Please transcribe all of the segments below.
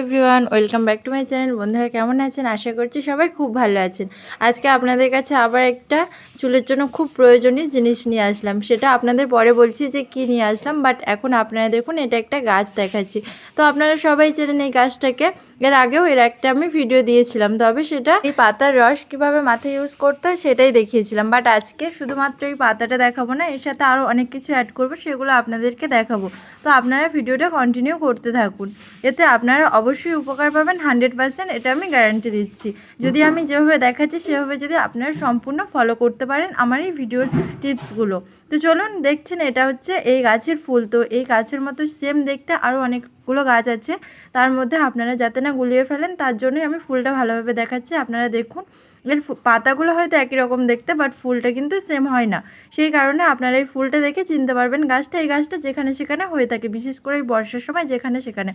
Everyone welcome back to my channel বন্ধুরা, কেমন আছেন? আশা করছি সবাই খুব ভালো আছেন। আজকে আপনাদের কাছে আবার একটা চুলের জন্য খুব প্রয়োজনীয় জিনিস নিয়ে আসলাম। সেটা আপনাদের পরে বলছি যে কি নিয়ে আসলাম বাট এখন আপনারা দেখুন, এটা একটা গাছ দেখাচ্ছি। তো আপনারা সবাই চেনেন এই গাছটাকে। এর আগেও এর একটা আমি ভিডিও দিয়েছিলাম, তবে সেটা এই পাতার রস কীভাবে মাথায় ইউজ করতে হয় সেটাই দেখিয়েছিলাম। বাট আজকে শুধুমাত্র এই পাতাটা দেখাবো না, এর সাথে আরও অনেক কিছু অ্যাড করব, সেগুলো আপনাদেরকে দেখাবো। তো আপনারা ভিডিওটা কন্টিনিউ করতে থাকুন। এতে আপনারা অবশ্যই উপকার পাবেন হান্ড্রেড পার্সেন্ট এটা আমি গ্যারান্টি দিচ্ছি। যদি আমি যেভাবে দেখাচ্ছি, সেভাবে যদি আপনারা সম্পূর্ণ ফলো করতে পারেন আমার এই ভিডিওর টিপসগুলো তো চলুন দেখছেন এটা হচ্ছে এই গাছের ফুল। তো এই গাছের মতো সেম দেখতে আরও অনেকগুলো গাছ আছে। তার মধ্যে আপনারা যাতে না গুলিয়ে ফেলেন, তার জন্যই আমি ফুলটা ভালোভাবে দেখাচ্ছি। আপনারা দেখুন, এর পাতাগুলো হয়তো একই রকম দেখতে বাট ফুলটা কিন্তু সেম হয় না। সেই কারণে আপনারা এই ফুলটা দেখে চিনতে পারবেন গাছটা, এই গাছটা যেখানে সেখানে হয়ে থাকে, বিশেষ করে এই বর্ষার সময় যেখানে সেখানে।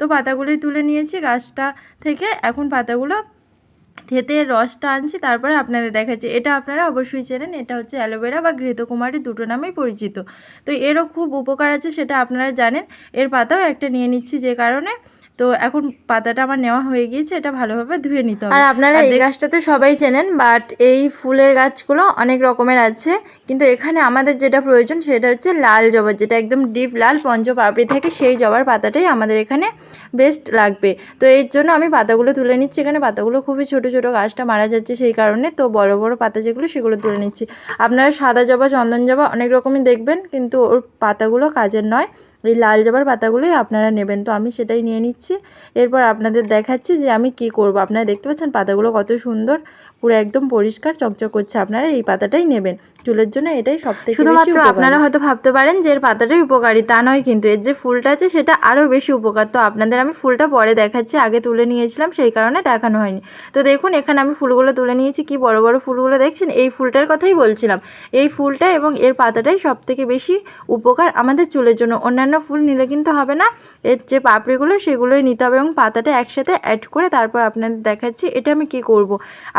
তো পাতাগুলোই তুলে নিয়েছি গাছটা থেকে। এখন পাতাগুলো থেতে রসটা আনছি, তারপরে আপনাদের দেখাচ্ছি। এটা আপনারা অবশ্যই চেনেন, এটা হচ্ছে অ্যালোভেরা বা ঘৃতকুমারী দুটো নামেই পরিচিত। তো এরও খুব উপকার আছে, সেটা আপনারা জানেন। এর পাতাও একটা নিয়ে নিচ্ছি যে কারণে। তো এখন পাতাটা আমার নেওয়া হয়ে গিয়েছে এটা ভালোভাবে ধুয়ে নিতে হবে। আর আপনারা এই গাছটা তো সবাই চেনেন বাট এই ফুলের গাছগুলো অনেক রকমের আছে। কিন্তু এখানে আমাদের যেটা প্রয়োজন সেটা হচ্ছে লাল জবার যেটা একদম ডিপ লাল পঞ্চপাপড়ি থাকে সেই জবার পাতাটাই আমাদের এখানে বেস্ট লাগবে। তো এর জন্য আমি পাতাগুলো তুলে নিচ্ছি এখানে পাতাগুলো খুবই ছোট ছোট গাছটা মারা যাচ্ছে সেই কারণে তো বড় বড় পাতা যেগুলো সেগুলো তুলে নিচ্ছি। আপনারা সাদা জবা চন্দন জবা অনেক রকমই দেখবেন কিন্তু ওর পাতাগুলো কাজের নয়। এই লাল জবার পাতাগুলোই আপনারা নেবেন। তো আমি সেটাই নিয়ে নিচ্ছি। এরপর আপনাদের দেখাচ্ছি যে আমি কি করব। আপনারা দেখতে পাচ্ছেন পাতাগুলো কত সুন্দর পুরো একদম পরিষ্কার চকচক করছে। আপনারা এই পাতাটাই নেবেন। চুলের জন্য এটাই সব থেকে শুধুমাত্র আপনারা হয়তো ভাবতে পারেন যে এর পাতাটাই উপকারী তা নয় কিন্তু এর যে ফুলটা আছে সেটা আরও বেশি উপকার। তো আপনাদের আমি ফুলটা পরে দেখাচ্ছি। আগে তুলে নিয়েছিলাম সেই কারণে দেখানো হয়নি। তো দেখুন এখানে আমি ফুলগুলো তুলে নিয়েছি। কি বড় বড় ফুলগুলো দেখছেন? এই ফুলটার কথাই বলছিলাম। এই ফুলটা এবং এর পাতাটাই সব থেকে বেশি উপকার আমাদের চুলের জন্য। অন্যান্য ফুল নিলে কিন্তু হবে না। এর যে পাপড়িগুলো, সেগুলোই নিতে হবে এবং পাতাটা একসাথে অ্যাড করে তারপর আপনাদের দেখাচ্ছি এটা আমি কি করব।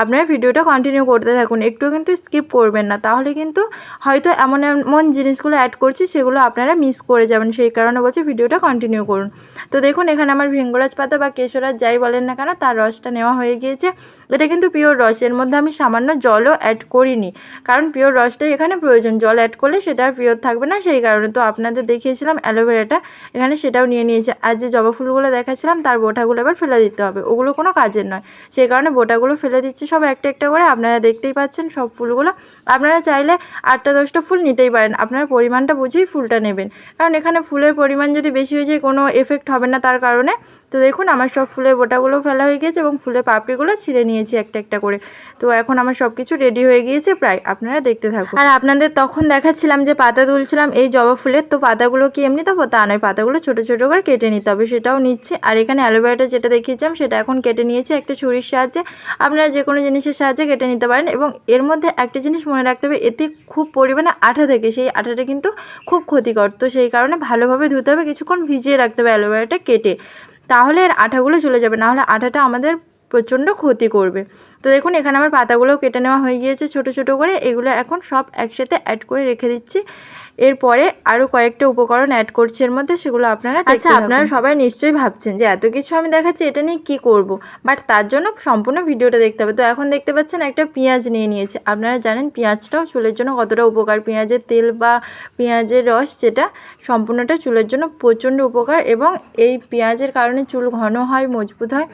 আপনারা ভিডিওটা কন্টিনিউ করতে থাকুন একটু কিন্তু স্কিপ করবেন না। তাহলে কিন্তু হয়তো এমন এমন জিনিসগুলো অ্যাড করছি, সেগুলো আপনারা মিস করে যাবেন। সেই কারণে বলছি ভিডিওটা কন্টিনিউ করুন। তো দেখুন, এখানে আমার ভিঙ্গরাজ পাতা বা কেশরাজ যাই বলেন না কেন, তার রসটা নেওয়া হয়ে গিয়েছে। এটা কিন্তু পিওর রস, এর মধ্যে আমি সামান্য জলও অ্যাড করিনি। কারণ পিওর রসটাই এখানে প্রয়োজন, জল অ্যাড করলে সেটা আর পিওর থাকবে না। সেই কারণে তো আপনাদের দেখিয়েছিলাম অ্যালোভেরাটা এখানে সেটাও নিয়ে নিয়েছে। আর যে জবা ফুলগুলো দেখাচ্ছিলাম, তার বোটাগুলো এবার ফেলে দিতে হবে। ওগুলো কোনো কাজের নয়। সেই কারণে বোটাগুলো ফেলে দিচ্ছি সব একটা একটা করে। আপনারা দেখতেই পাচ্ছেন সব ফুলগুলো। আপনারা চাইলে আটটা দশটা ফুল নিতেই পারেন। আপনারা পরিমাণটা বুঝেই ফুলটা নেবেন। কারণ এখানে ফুলের পরিমাণ যদি বেশি হয়ে যায়, কোনো এফেক্ট হবে না তার কারণে। তো দেখুন, আমার সব ফুলের বোটাগুলো ফেলা হয়ে গিয়েছে এবং ফুলের পাপড়িগুলো ছিঁড়ে নিয়েছি একটা একটা করে। তো এখন আমার সব কিছু রেডি হয়ে গিয়েছে প্রায়। আপনারা দেখতে থাকুন। আর আপনাদের তখন দেখাচ্ছিলাম যে পাতা তুলছিলাম এই জবা ফুলের। তো পাতাগুলো কি এমনি দেবো তা নয়, পাতাগুলো ছোটো ছোটো করে কেটে নিতে হবে, সেটাও নিচ্ছে। আর এখানে অ্যালোভেরাটা যেটা দেখিয়েছিলাম, সেটা এখন কেটে নিয়েছি একটা ছুরির সাহায্যে। আপনারা যে কোনো জিনিসের সাহায্যে কেটে নিতে পারেন এবং এর মধ্যে একটা জিনিস মনে রাখতে হবে, এতে খুব পরিমাণে আঠা থাকে, সেই আঠাটা কিন্তু খুব ক্ষতিকর। তো সেই কারণে ভালোভাবে ধুতে হবে, কিছুক্ষণ ভিজিয়ে রাখতে হবে অ্যালোভেরাটা কেটে। তাহলে এর আঠাগুলো চলে যাবে। নাহলে আঠাটা আমাদের প্রচণ্ড ক্ষতি করবে। তো দেখুন এখানে আমার পাতাগুলোও কেটে নেওয়া হয়ে গিয়েছে ছোট ছোট করে। এগুলো এখন সব একসাথে অ্যাড করে রেখে দিচ্ছি। এরপরে আরও কয়েকটা উপকরণ অ্যাড করছি এর মধ্যে সেগুলো আপনারা আচ্ছা আপনারা সবাই নিশ্চয়ই ভাবছেন যে এত কিছু আমি দেখাচ্ছি এটা নিয়ে কী করব? বাট তার জন্য সম্পূর্ণ ভিডিওটা দেখতে হবে। তো এখন দেখতে পাচ্ছেন একটা পেঁয়াজ নিয়ে নিয়েছি। আপনারা জানেন পেঁয়াজটাও চুলের জন্য কতটা উপকার। পেঁয়াজের তেল বা পেঁয়াজের রস যেটা সম্পূর্ণটা চুলের জন্য প্রচণ্ড উপকার এবং এই পেঁয়াজের কারণে চুল ঘন হয় মজবুত হয়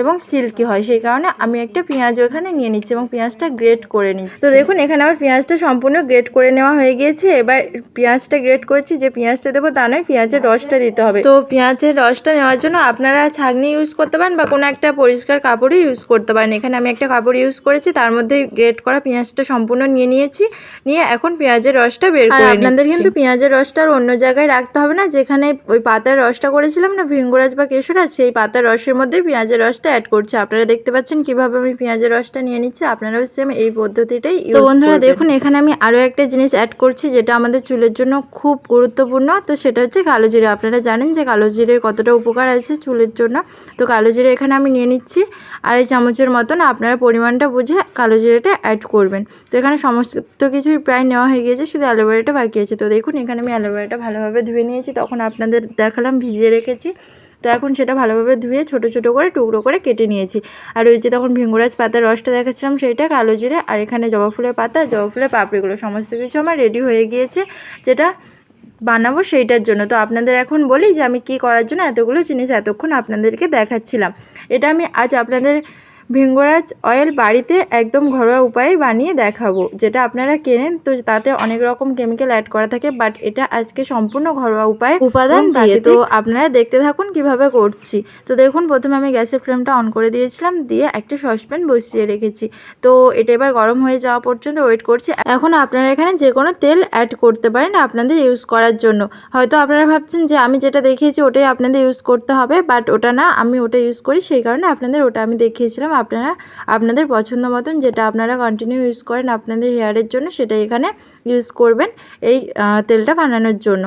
এবং সিল্কি হয় সেই কারণে আমি একটা পেঁয়াজ ওখানে নিয়ে নিচ্ছি এবং পেঁয়াজটা গ্রেট করে নিচ্ছি। তো দেখুন এখানে আমার পেঁয়াজটা সম্পূর্ণ গ্রেট করে নেওয়া হয়ে গিয়েছে। এবার পেঁয়াজটা গ্রেট করছি যে পেঁয়াজটা দেবো তা নয় পেঁয়াজের রসটা দিতে হবে। তো পেঁয়াজের রসটা নেওয়ার জন্য আপনারা ছাগনি ইউজ করতে পারেন বা কোনো একটা পরিষ্কার কাপড়ও ইউজ করতে পারেন। এখানে আমি একটা কাপড় ইউজ করেছি তার মধ্যে গ্রেট করা পেঁয়াজটা সম্পূর্ণ নিয়ে নিয়েছি। নিয়ে এখন পেঁয়াজের রসটা বের করে আপনাদের কিন্তু পেঁয়াজের রসটা আর অন্য জায়গায় রাখতে হবে না। যেখানে ওই পাতার রসটা করেছিলাম না ভিঙ্গরাজ বা কেশরাজ সেই পাতার রসের মধ্যে পেঁয়াজের রসটা অ্যাড করছে আপনারা দেখতে পাচ্ছেন কীভাবে আমি পেঁয়াজের রসটা নিয়ে নিচ্ছি। আপনারাও সেম এই পদ্ধতিটাই তো বন্ধুরা দেখুন এখানে আমি আরও একটা জিনিস অ্যাড করছি যেটা আমাদের চুলের জন্য খুব গুরুত্বপূর্ণ। তো সেটা হচ্ছে কালো জিরে। আপনারা জানেন যে কালো জিরের কতটা উপকার আছে চুলের জন্য। তো কালো জিরে এখানে আমি নিয়ে নিচ্ছি। আর এই চামচের মতন আপনারা পরিমাণটা বুঝে কালো জিরেটা অ্যাড করবেন। তো এখানে সমস্ত কিছুই প্রায় নেওয়া হয়ে গিয়েছে শুধু অ্যালোভেরাটা বাকি আছে। তো দেখুন এখানে আমি অ্যালোভেরাটা ভালোভাবে ধুয়ে নিয়েছি। তখন আপনাদের দেখালাম ভিজিয়ে রেখেছি। তো এখন সেটা ভালোভাবে ধুয়ে ছোট ছোট করে টুকরো করে কেটে নিয়েছি। আর ওই যে তখন ভিঙ্গুরাজ পাতার রসটা দেখাচ্ছিলাম সেইটা কালো জিরে আর এখানে জবা ফুলের পাতা, জবা ফুলের পাপড়িগুলো, সমস্ত কিছু আমার রেডি হয়ে গিয়েছে। যেটা বানাবো সেইটার জন্য। তো আপনাদের এখন বলি যে আমি কি করার জন্য এতগুলো জিনিস এতক্ষণ আপনাদেরকে দেখাচ্ছিলাম। এটা আমি আজ আপনাদের ভিঙ্গরাজ অয়েল বাড়িতে একদম ঘরোয়া উপায়ে বানিয়ে দেখাবো যেটা আপনারা কেনেন। তো তাতে অনেক রকম কেমিক্যাল অ্যাড করা থাকে বাট এটা আজকে সম্পূর্ণ ঘরোয়া উপায়ে উপাদান দিয়ে তো আপনারা দেখতে থাকুন কীভাবে করছি। তো দেখুন প্রথমে আমি গ্যাসের ফ্লেমটা অন করে দিয়েছিলাম দিয়ে একটা সসপ্যান বসিয়ে রেখেছি। তো এটা এবার গরম হয়ে যাওয়া পর্যন্ত ওয়েট করছি। এখন আপনারা এখানে যে কোনো তেল অ্যাড করতে পারেন আপনাদের ইউজ করার জন্য। হয়তো আপনারা ভাবছেন যে আমি যেটা দেখিয়েছি ওটাই আপনাদের ইউজ করতে হবে বাট ওটা না, আমি ওটা ইউজ করি, সেই কারণে আপনাদের ওটা আমি দেখিয়েছিলাম। আপনারা, আপনাদের পছন্দ মতন যেটা আপনারা কন্টিনিউ ইউজ করেন আপনাদের হেয়ারের জন্য, সেটা এখানে ইউজ করবেন এই তেলটা বানানোর জন্য।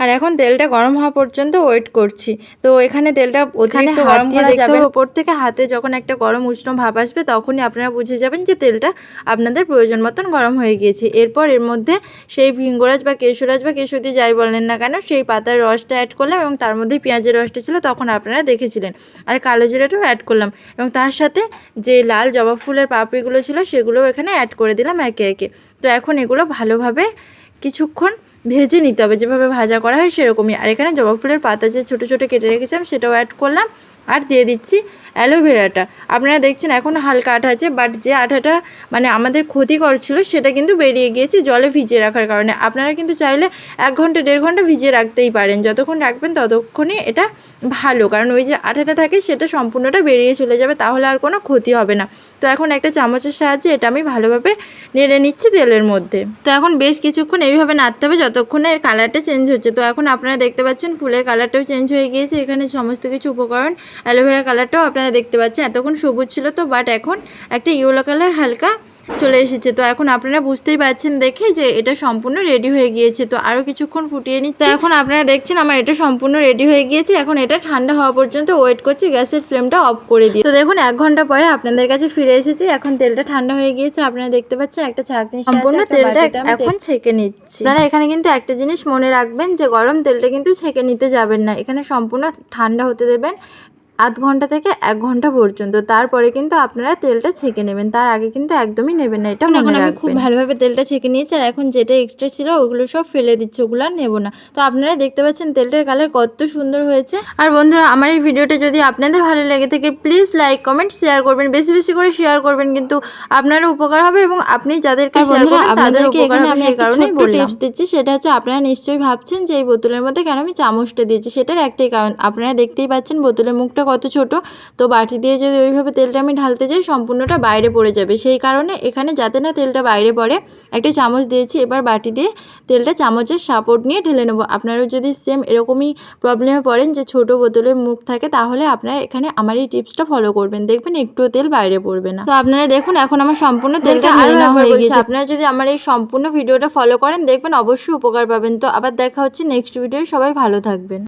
আর এখন তেলটা গরম হওয়া পর্যন্ত ওয়েট করছি। তো এখানে তেলটা অতিরিক্ত গরম করা যাবে ওপর থেকে হাতে যখন একটা গরম উষ্ণ ভাব আসবে তখনই আপনারা বুঝে যাবেন যে তেলটা আপনাদের প্রয়োজন মতন গরম হয়ে গিয়েছে। এরপর এর মধ্যে সেই ভিঙ্গরাজ বা কেশরাজ বা কেশুতি যাই বলেন না কেন সেই পাতার রসটা অ্যাড করলাম এবং তার মধ্যে পেঁয়াজের রসটা ছিল তখন আপনারা দেখেছিলেন। আর কালো জিরাটাও অ্যাড করলাম এবং তার সাথে যে লাল জবা ফুলের পাপড়িগুলো ছিল সেগুলোও এখানে অ্যাড করে দিলাম একে একে। তো এখন এগুলো ভালোভাবে কিছুক্ষণ ভেজে নিতে হবে। যেভাবে ভাজা করা হয় সেরকমই। আর এখানে জবা ফুলের পাতা যে ছোটো ছোটো কেটে রেখেছিলাম সেটাও অ্যাড করলাম। আর দিয়ে দিচ্ছি অ্যালোভেরাটা। আপনারা দেখছেন এখন হালকা আঠা আছে বাট যে আঠাটা মানে আমাদের ক্ষতিকর ছিল, সেটা কিন্তু বেরিয়ে গিয়েছে জলে ভিজিয়ে রাখার কারণে। আপনারা কিন্তু চাইলে এক ঘণ্টা, দেড় ঘণ্টা ভিজিয়ে রাখতেই পারেন। যতক্ষণ রাখবেন ততক্ষণই এটা ভালো, কারণ ওই যে আঠাটা থাকে, সেটা সম্পূর্ণটা বেরিয়ে চলে যাবে, তাহলে আর কোনো ক্ষতি হবে না। তো এখন একটা চামচের সাহায্যে এটা আমি ভালোভাবে নেড়ে নিচ্ছি তেলের মধ্যে। তো এখন বেশ কিছুক্ষণ এইভাবে নাড়তে হবে, যতক্ষণে এর কালারটা চেঞ্জ হচ্ছে। তো এখন আপনারা দেখতে পাচ্ছেন ফুলের কালারটাও চেঞ্জ হয়ে গিয়েছে, এখানে সমস্ত কিছু উপকরণ অ্যালোভেরা কালারটাও আপনারা দেখতে পাচ্ছেন। এতক্ষণ সবুজ ছিল তো বাট এখন একটা ইয়েলো কালার হালকা চলে এসেছে। তো এখন আপনারা বুঝতেই পারছেন দেখে যে এটা সম্পূর্ণ রেডি হয়ে গিয়েছে। তো আরও কিছুক্ষণ ফুটিয়ে নিচ্ছে। তো এখন আপনারা দেখছেন আমার এটা সম্পূর্ণ রেডি হয়ে গিয়েছে। এখন এটা ঠান্ডা হওয়া পর্যন্ত ওয়েট করছি গ্যাসের ফ্লেমটা অফ করে দিই তো দেখুন এক ঘণ্টা পরে আপনাদের কাছে ফিরে এসেছি। এখন তেলটা ঠান্ডা হয়ে গিয়েছে। আপনারা দেখতে পাচ্ছেন একটা ছাঁকনি সম্পূর্ণ তেলটা এখন ছেঁকে নিচ্ছি। আপনারা এখানে কিন্তু একটা জিনিস মনে রাখবেন যে গরম তেলটা কিন্তু ছেঁকে নিতে যাবেন না। এখানে সম্পূর্ণ ঠান্ডা হতে দেবেন। আধ ঘণ্টা থেকে এক ঘণ্টা পর্যন্ত। তারপরে কিন্তু আপনারা তেলটা ছেঁকে নেবেন। তার আগে কিন্তু একদমই নেবেন না এটা মনে এখন আমি রাখবেন। খুব ভালোভাবে তেলটা ছেঁকে নিয়েছি আর এখন যেটা এক্সট্রা ছিল ওগুলো সব ফেলে দিচ্ছে ওগুলো আর নেব না। তো আপনারা দেখতে পাচ্ছেন তেলটার কালার কত সুন্দর হয়েছে। আর বন্ধুরা আমার এই ভিডিওটা যদি আপনাদের ভালো লেগে থাকে প্লিজ লাইক কমেন্ট শেয়ার করবেন। বেশি বেশি করে শেয়ার করবেন কিন্তু আপনারও উপকার হবে এবং আপনি যাদেরকে আর শেয়ার করবেন তাদের আপনাদেরকে এখানে আমি একটা ছোট্ট বললাম। দিচ্ছি সেটা হচ্ছে আপনারা নিশ্চয়ই ভাবছেন যে এই বোতলের মধ্যে কেন আমি চামচটা দিয়েছি? সেটার একটাই কারণ আপনারা দেখতেই পাচ্ছেন বোতলের মুখটা কত ছোট তো বাটি দিয়ে যদি ওইভাবে তেলটা আমি ঢালতে যাই সম্পূর্ণটা বাইরে পড়ে যাবে। সেই কারণে এখানে যাতে না তেলটা বাইরে পড়ে একটা চামচ দিয়েছি এবার বাটি দিয়ে তেলটা চামচের সাপোর্ট নিয়ে ঢেলে নেব। আপনারাও যদি সেম এরকমই প্রবলেমে পড়েন যে ছোট বোতলের মুখ থাকে তাহলে আপনারা এখানে আমার এই টিপসটা ফলো করবেন। দেখবেন একটুও তেল বাইরে পড়বে না। তো আপনারা দেখুন এখন আমার সম্পূর্ণ তেলটা ঢেলে নেওয়া হয়ে গেছে আপনারা যদি আমার এই সম্পূর্ণ ভিডিওটা ফলো করেন দেখবেন অবশ্যই উপকার পাবেন। তো আবার দেখা হচ্ছে নেক্সট ভিডিও সবাই ভালো থাকবেন।